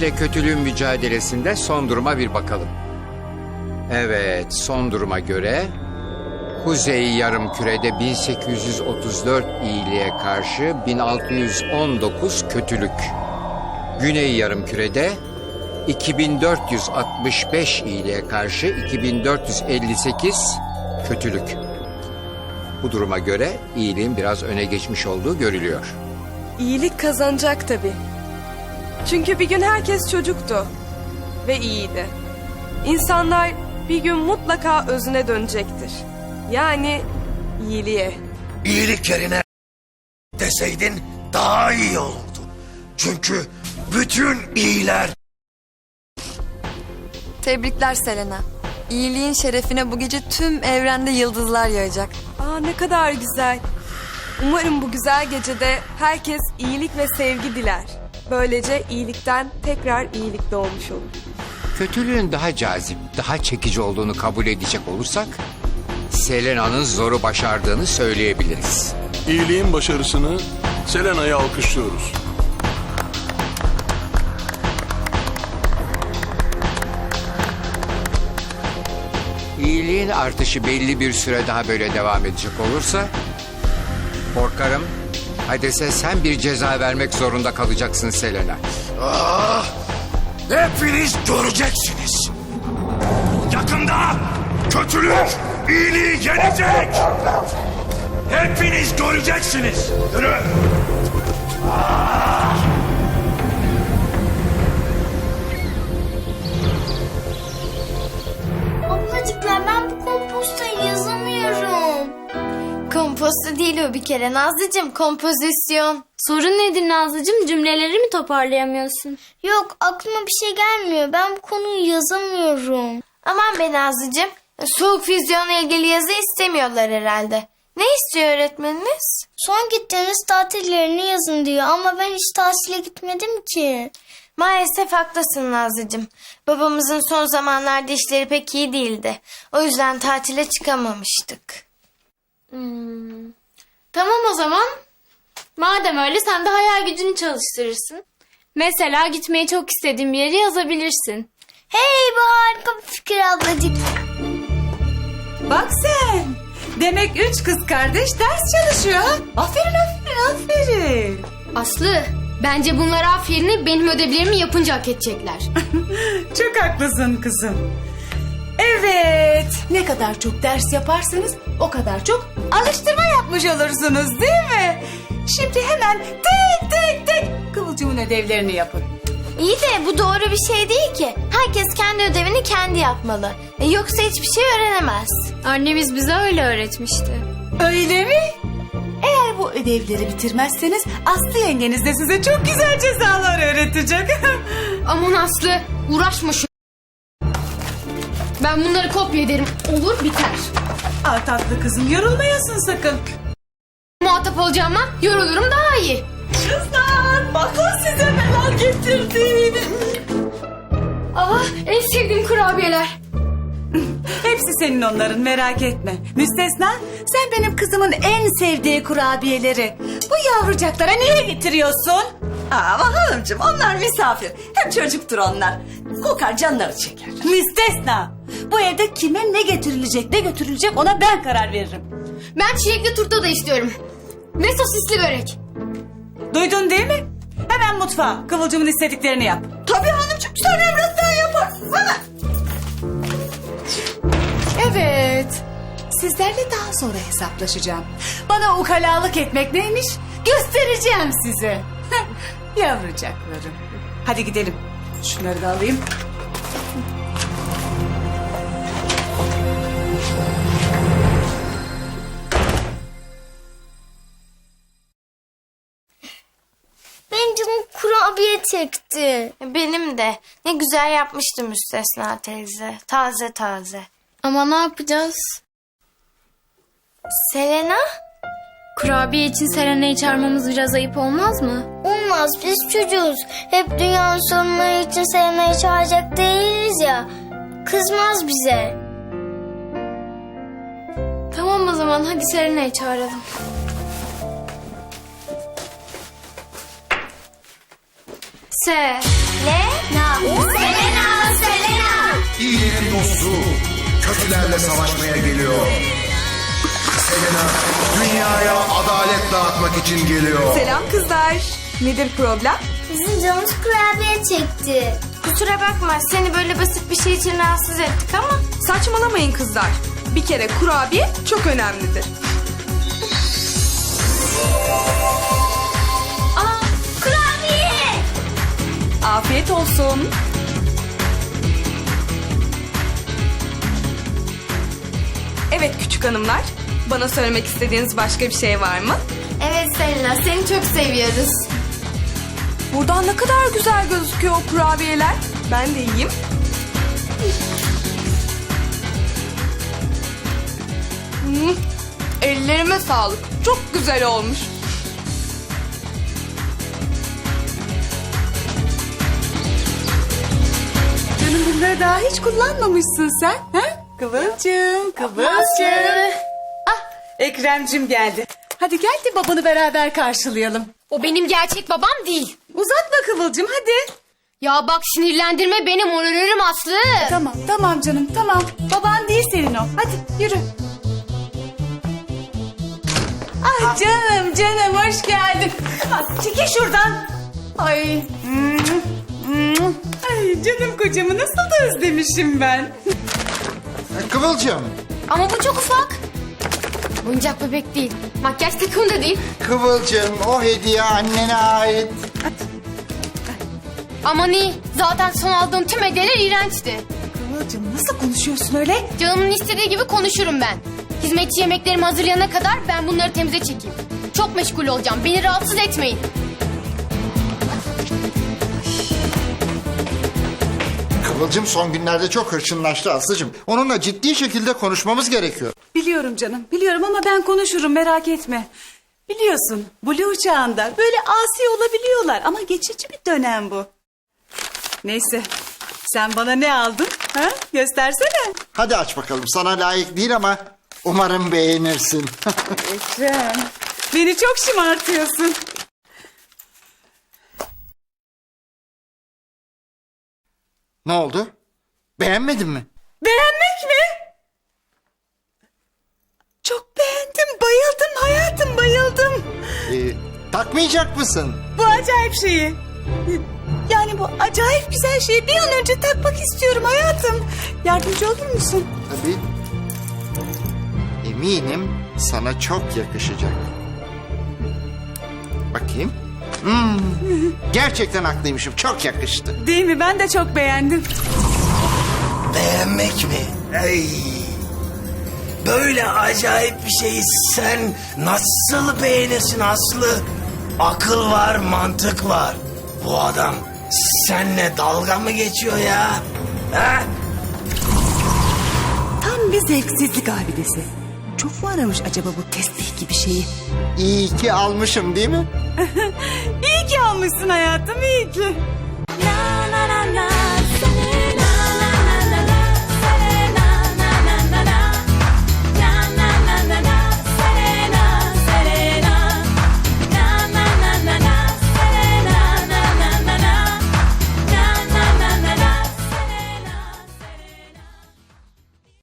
iyilikle kötülüğün mücadelesinde son duruma bir bakalım. Evet, son duruma göre Kuzey Yarımküre'de 1834 iyiliğe karşı 1619 kötülük. Güney Yarımküre'de 2465 iyiliğe karşı 2458 kötülük. Bu duruma göre iyiliğin biraz öne geçmiş olduğu görülüyor. İyilik kazanacak tabii. Çünkü bir gün herkes çocuktu. Ve iyiydi. İnsanlar bir gün mutlaka özüne dönecektir. Yani iyiliğe. İyilik yerine deseydin daha iyi olurdu. Çünkü bütün iyiler Tebrikler Selena. İyiliğin şerefine bu gece tüm evrende yıldızlar yağacak. Aa ne kadar güzel. Umarım bu güzel gecede herkes iyilik ve sevgi diler. Böylece iyilikten tekrar iyilik doğmuş olur. Kötülüğün daha cazip, daha çekici olduğunu kabul edecek olursak... Selena'nın zoru başardığını söyleyebiliriz. İyiliğin başarısını Selena'ya alkışlıyoruz. İyiliğin artışı belli bir süre daha böyle devam edecek olursa... Korkarım Hades'e sen bir ceza vermek zorunda kalacaksın Selena. ah, hepiniz göreceksiniz. Yakında kötülük iyiliği yenecek. Hepiniz göreceksiniz. Yürü. Ablacıklar Komposto değil o bir kere Nazlıcığım kompozisyon. Sorun nedir Nazlıcığım cümleleri mi toparlayamıyorsun? Yok aklıma bir şey gelmiyor. Ben bu konuyu yazamıyorum. Aman be Nazlıcığım soğuk füzyonla ilgili yazı istemiyorlar herhalde. Ne istiyor öğretmeniniz? Son gittiğiniz tatillerini yazın diyor ama ben hiç tatile gitmedim ki. Maalesef haklısın Nazlıcığım. Babamızın son zamanlarda işleri pek iyi değildi. O yüzden tatile çıkamamıştık. Hmm. Tamam o zaman. Madem öyle sen de hayal gücünü çalıştırırsın. Mesela gitmeyi çok istediğin bir yeri yazabilirsin. Hey bu harika bir fikir ablacık. Bak sen. Demek üç kız kardeş ders çalışıyor. ha? Aferin aferin aferin. Aslı, bence bunlar aferini benim ödevlerimi yapınca hak edecekler. Çok haklısın kızım. Evet. Ne kadar çok ders yaparsanız o kadar çok alıştırma yapmış olursunuz değil mi? Şimdi hemen tek tek tek Kıvılcım'ın ödevlerini yapın. İyi de bu doğru bir şey değil ki. Herkes kendi ödevini kendi yapmalı. E, yoksa hiçbir şey öğrenemez. Annemiz bize öyle öğretmişti. Öyle mi? Eğer bu ödevleri bitirmezseniz Aslı yengeniz de size çok güzel cezalar öğretecek. Aman Aslı, uğraşma şu. Ben bunları kopya ederim. Olur biter. Aa, tatlı kızım yorulmayasın sakın. Muhatap olacağıma yorulurum daha iyi. Kızlar bakın size neler getirdim. Aa, en sevdiğim kurabiyeler. Hepsi senin onların merak etme. Müstesna sen benim kızımın en sevdiği kurabiyeleri. Bu yavrucaklara niye getiriyorsun? Aa hanımcığım onlar misafir. Hem çocuktur onlar. Kokar canları çeker. Müstesna bu evde kime ne getirilecek ne götürülecek ona ben karar veririm. Ben çilekli turta da istiyorum. Ve sosisli börek. Duydun değil mi? Hemen mutfağa Kıvılcım'ın istediklerini yap. Tabii hanımcığım sen emretsen yaparsın. Hemen. Evet. Sizlerle daha sonra hesaplaşacağım. Bana ukalalık etmek neymiş göstereceğim size. Yavrucaklarım. Hadi gidelim. Şunları da alayım. Benim canım kurabiye çekti. Benim de. Ne güzel yapmıştı Müstesna teyze. Taze taze. Ama ne yapacağız? Selena? Kurabiye için Selena'yı çağırmamız biraz ayıp olmaz mı? Olmaz biz çocuğuz. Hep dünyanın sorunları için Selena'yı çağıracak değiliz ya. Kızmaz bize. Tamam o zaman hadi Selena'yı çağıralım. Se. Le. Na. Selena. Selena. İyiliğin dostu kötülerle savaşmaya geliyor. Selena dünyaya adalet dağıtmak için geliyor. Selam kızlar. Nedir problem? Bizim canımız kurabiye çekti. Kusura bakma seni böyle basit bir şey için rahatsız ettik ama. Saçmalamayın kızlar. Bir kere kurabiye çok önemlidir. Aa kurabiye. Afiyet olsun. Evet küçük hanımlar. Bana söylemek istediğiniz başka bir şey var mı? Evet Selena seni çok seviyoruz. Buradan ne kadar güzel gözüküyor o kurabiyeler. Ben de yiyeyim. Hmm, ellerime sağlık. Çok güzel olmuş. Canım bunları daha hiç kullanmamışsın sen. Ha? Kıvılcım, Kıvılcım. Ekrem'cim geldi. Hadi gel de babanı beraber karşılayalım. O benim gerçek babam değil. Uzatma Kıvılcım hadi. Ya bak sinirlendirme beni morarırım Aslı. Tamam, tamam canım, tamam. Baban değil senin o. Hadi yürü. Ah canım, canım hoş geldin. Ah, çekil şuradan. Ay. Ay canım kocamı nasıl da özlemişim ben. Kıvılcım, Ama bu çok ufak. Oyuncak bebek değil. Makyaj takımı da değil. Kıvılcım o hediye annene ait. Aman iyi. Zaten son aldığım tüm hediyeler iğrençti. Kıvılcım nasıl konuşuyorsun öyle? Canımın istediği gibi konuşurum ben. Hizmetçi yemeklerimi hazırlayana kadar ben bunları temize çekeyim. Çok meşgul olacağım. Beni rahatsız etmeyin. Kıvılcım son günlerde çok hırçınlaştı Aslı'cım. Onunla ciddi şekilde konuşmamız gerekiyor. Biliyorum canım, biliyorum ama ben konuşurum merak etme. Biliyorsun, Blue çağında böyle asi olabiliyorlar ama geçici bir dönem bu. Neyse, sen bana ne aldın? Ha? Göstersene. Hadi aç bakalım sana layık değil ama umarım beğenirsin. Ekrem, beni çok şımartıyorsun. ne oldu? Beğenmedin mi? Beğenmek mi? Ee, takmayacak mısın? Bu acayip şeyi. Yani bu acayip güzel şeyi bir an önce takmak istiyorum hayatım. Yardımcı olur musun? Tabii. Eminim sana çok yakışacak. Bakayım. Hmm, gerçekten haklıymışım. Çok yakıştı. Değil mi? Ben de çok beğendim. Beğenmek mi? Ey. Böyle acayip bir şeyi sen nasıl beğenirsin Aslı? Akıl var, mantık var. Bu adam senle dalga mı geçiyor ya? Ha? Tam bir zevksizlik abidesi. Çok mu aramış acaba bu tesbih gibi şeyi? İyi ki almışım değil mi? İyi ki almışsın hayatım, iyi ki.